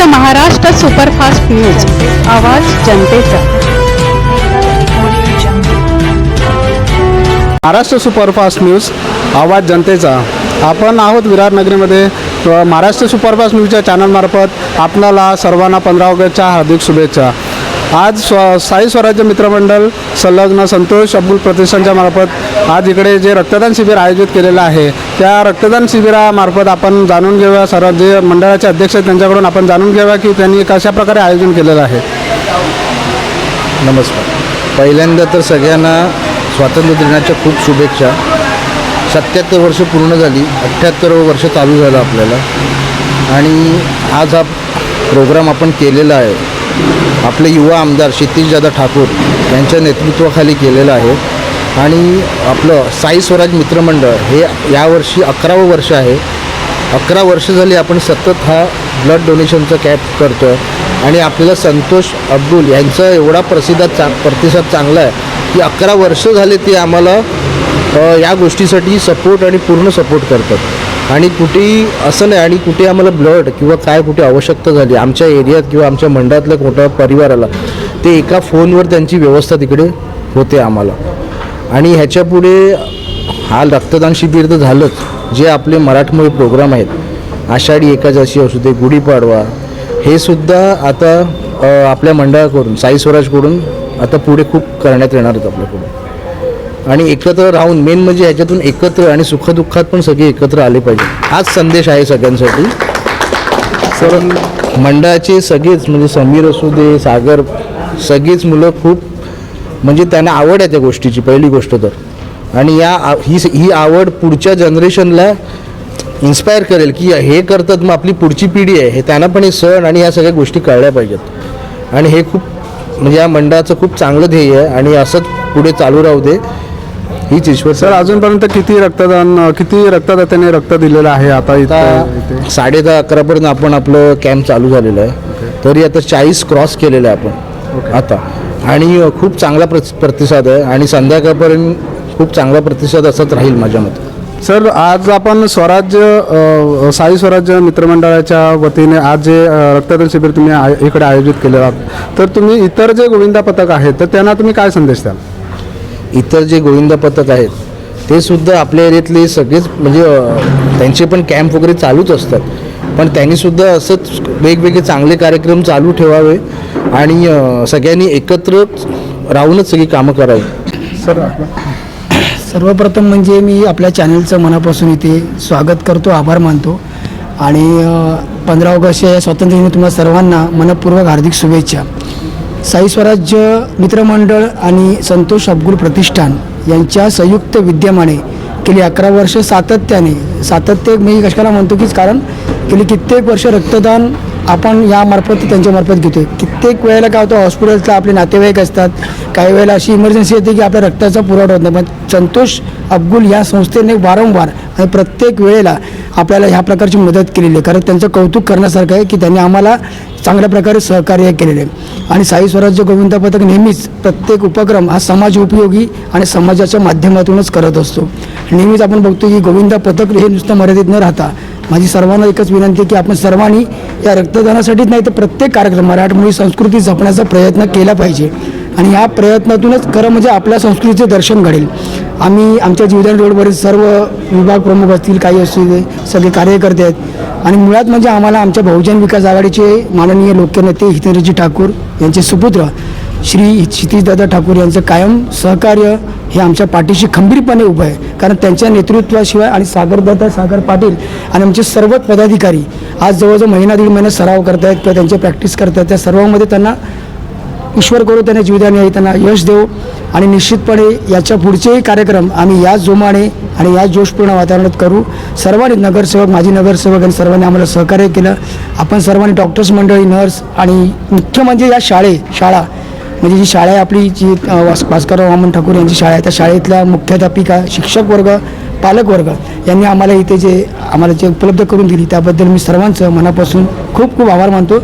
फक्त Maharashtra superfast news. आवाज जनतेचा. महाराष्ट्र सुपरफास्ट न्यूज आवाज जनतेचा. आपण आहोत विराटनगरीमध्ये महाराष्ट्र सुपरफास्ट न्यूजच्या चॅनलमार्फत आपणाला सर्वांना पंधरा ऑगस्टच्या हार्दिक शुभेच्छा. आज स्व साई स्वराज्य मित्रमंडळ संलग्न संतोष अब्दुल प्रतिष्ठानच्या मार्फत आज इकडे जे रक्तदान शिबिर आयोजित केलेलं आहे त्या रक्तदान शिबिरामार्फत आपण जाणून घेऊया. सर्व जे मंडळाचे अध्यक्ष आहेत त्यांच्याकडून आपण जाणून घेऊया की त्यांनी कशा प्रकारे आयोजन केलेलं आहे. नमस्कार. पहिल्यांदा तर सगळ्यांना स्वातंत्र्य दिनाच्या खूप शुभेच्छा. सत्याहत्तर वर्ष पूर्ण झाली अठ्ठ्याहत्तर वर्ष चालू झालं आपल्याला. आणि आज हा प्रोग्राम आपण केलेला आहे. आपले युवा आमदार क्षितिशदादा ठाकूर यांच्या नेतृत्वाखाली केलेलं आहे. आणि आपलं साई स्वराज मित्रमंडळ हे यावर्षी अकरावं वर्ष आहे. अकरा वर्ष झाली आपण सतत हा ब्लड डोनेशनचा कॅप करतो आहे आणि आपल्याला संतोष अब्दुल यांचा एवढा प्रसिद्ध चा प्रतिसाद चांगला आहे की अकरा वर्ष झाले ते आम्हाला या गोष्टीसाठी सपोर्ट आणि पूर्ण सपोर्ट करतात. आणि कुठेही असं नाही आणि कुठे आम्हाला ब्लड किंवा काय कुठे आवश्यकता झाली आमच्या एरियात किंवा आमच्या मंडळातल्या कोणत्या परिवाराला ते एका फोनवर त्यांची व्यवस्था तिकडे होते आम्हाला. आणि ह्याच्यापुढे हा रक्तदान शिबिर तर झालंच जे आपले मराठमोळी प्रोग्राम आहेत. आषाढी एकादशी असू दे गुढीपाडवा हे सुद्धा आता आपल्या मंडळाकडून साई स्वराजकडून आता पुढे खूप करण्यात येणार आहेत आपल्याकडून. आणि एकत्र राहून मेन म्हणजे ह्याच्यातून एकत्र आणि सुखदुःखात पण सगळे एकत्र आले पाहिजे. हाच संदेश आहे सगळ्यांसाठी. तर मंडळाचे सगळेच म्हणजे समीर असू दे सागर सगळीच मुलं खूप म्हणजे त्यांना आवड आहे त्या गोष्टीची पहिली गोष्ट तर. आणि या ही ही आवड पुढच्या जनरेशनला इन्स्पायर करेल की हे करतात मग आपली पुढची पिढी आहे. हे त्यांना पण हे सण आणि ह्या सगळ्या गोष्टी कळल्या पाहिजेत. आणि हे खूप म्हणजे या मंडळाचं खूप चांगलं ध्येय आहे आणि असंच पुढे चालू राहू दे. हीच ईश्वर सर अजूनपर्यंत किती रक्तदान किती रक्तदात्याने रक्त दिलेलं आहे आता इथं आता साडे दहा अकरापर्यंत आपण आपलं कॅम्प चालू झालेलं आहे. तरी आता चाळीस क्रॉस केलेलं आहे आपण. आता. आणि खूप चांगला प्रति प्रतिसाद आहे. आणि संध्याकाळपर्यंत खूप चांगला प्रतिसाद असत राहील माझ्या मते. सर आज आपण स्वराज्य अ, साई स्वराज्य मित्रमंडळाच्या वतीने आज जे अ, रक्तदान शिबिर तुम्ही आय- इकडे आयोजित केलेलं आहात. तर तुम्ही इतर जे गोविंदा पथक आहेत तर त्यांना तुम्ही काय संदेश द्याल? इतर जे गोविंदा पथक आहेत ते सुद्धा आपल्या एरियातले सगळेच म्हणजे त्यांचे पण कॅम्प वगैरे चालूच असतात. पण त्यांनी सुद्धा असंच वेगवेगळे चांगले कार्यक्रम चालू ठेवावे आणि सगळ्यांनी एकत्र राहूनच सगळी कामं करावी. सर सर्वप्रथम म्हणजे मी आपल्या चॅनलचं मनापासून इथे स्वागत करतो आभार मानतो. आणि पंधरा ऑगस्ट या स्वातंत्र्य दिनी तुम्हाला सर्वांना मनपूर्वक हार्दिक शुभेच्छा. साई स्वराज्य मित्रमंडळ आणि संतोष अब्गुल प्रतिष्ठान यांच्या संयुक्त विद्यमाने गेली अकरा वर्ष सातत्याने. सातत्य मी कशाला म्हणतो कीच कारण गेली कित्येक वर्ष रक्तदान आपण यामार्फत त्यांच्यामार्फत घेतो कित्येक वेळेला काय होतं हॉस्पिटलला आपले नातेवाईक असतात. काही वेळेला अशी इमर्जन्सी येते की आपल्या रक्ताचा पुरवठा होत नाही. पण संतोष अब्गुल या संस्थेने वारंवार आणि प्रत्येक वेळेला आपल्याला ह्या प्रकारची मदत केलेली आहे. कारण त्यांचं कौतुक करण्यासारखं आहे की त्यांनी आम्हाला चांगल्या प्रकारे सहकार्य केलेले आहे. आणि साई स्वराज्य गोविंदा पथक नेहमीच प्रत्येक उपक्रम हा समाज उपयोगी आणि समाजाच्या माध्यमातूनच करत असतो. नेहमीच आपण बघतो की गोविंदा पथक हे नुसतं मर्यादित न राहता माझी सर्वांना एकच विनंती आहे की आपण सर्वांनी या रक्तदानासाठीच नाही तर प्रत्येक कार्यक्रम मराठमोळी संस्कृती जपण्याचा प्रयत्न केला पाहिजे. आणि या प्रयत्नातूनच खरं म्हणजे आपल्या संस्कृतीचे दर्शन घडेल. आम्ही आमच्या जीवदान रोडवरील सर्व विभाग प्रमुख असतील काही असतील सगळे कार्यकर्ते आहेत. आणि मुळात म्हणजे आम्हाला आमच्या बहुजन विकास आघाडीचे माननीय लोकनेते हितेंद्रजी ठाकूर यांचे सुपुत्र श्री क्षितिजदादा ठाकूर यांचं कायम सहकार्य हे आमच्या पाठीशी खंबीरपणे उभं आहे. कारण त्यांच्या नेतृत्वाशिवाय आणि सागरदादा सागर पाटील आणि आमचे सर्वच पदाधिकारी आज जवळजवळ महिना दीड महिना सराव करतायत किंवा त्यांचे प्रॅक्टिस करतायत त्या सर्वांमध्ये त्यांना ईश्वर करू त्यांना आहे त्यांना यश देऊ. आणि निश्चितपणे याच्या पुढचेही कार्यक्रम आम्ही याच जोमाने आणि याच जोशपूर्ण वातावरणात करू. सर्वांनी नगरसेवक माजी नगरसेवक आणि सर्वांनी आम्हाला सहकार्य केलं. आपण सर्वांनी डॉक्टर्स मंडळी नर्स आणि मुख्य म्हणजे या शाळे शाळा. म्हणजे जी शाळा आहे आपली जी वास भास्करराव वामन ठाकूर यांची शाळा आहे. त्या शाळेतल्या मुख्याध्यापिका शिक्षक वर्ग पालकवर्ग यांनी आम्हाला इथे जे आम्हाला जे उपलब्ध करून दिली त्याबद्दल मी सर्वांचं मनापासून खूप खूप आभार मानतो.